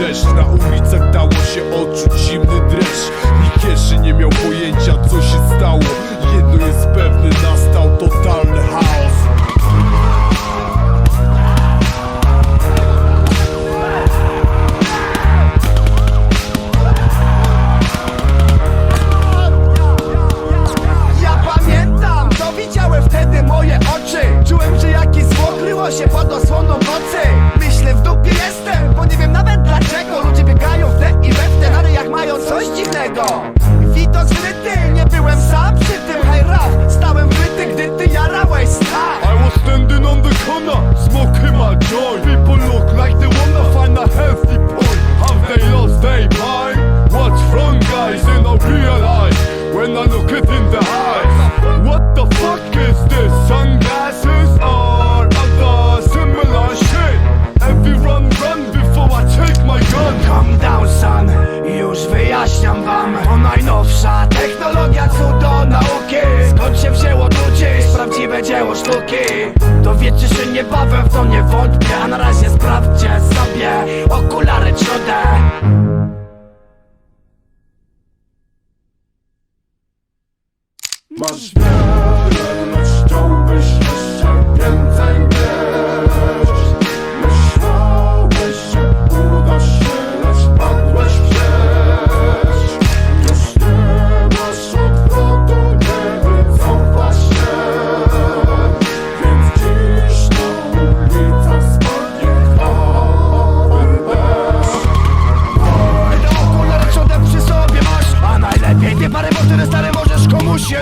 Deszcz na ulicach innego. nowsza technologia cudo nauki. Skąd się wzięło tu dziś Prawdziwe dzieło sztuki? Dowiecie się niebawem, w to nie wątpię A na razie sprawdźcie sobie okulary 3D Masz Parę motywy stary możesz komuś się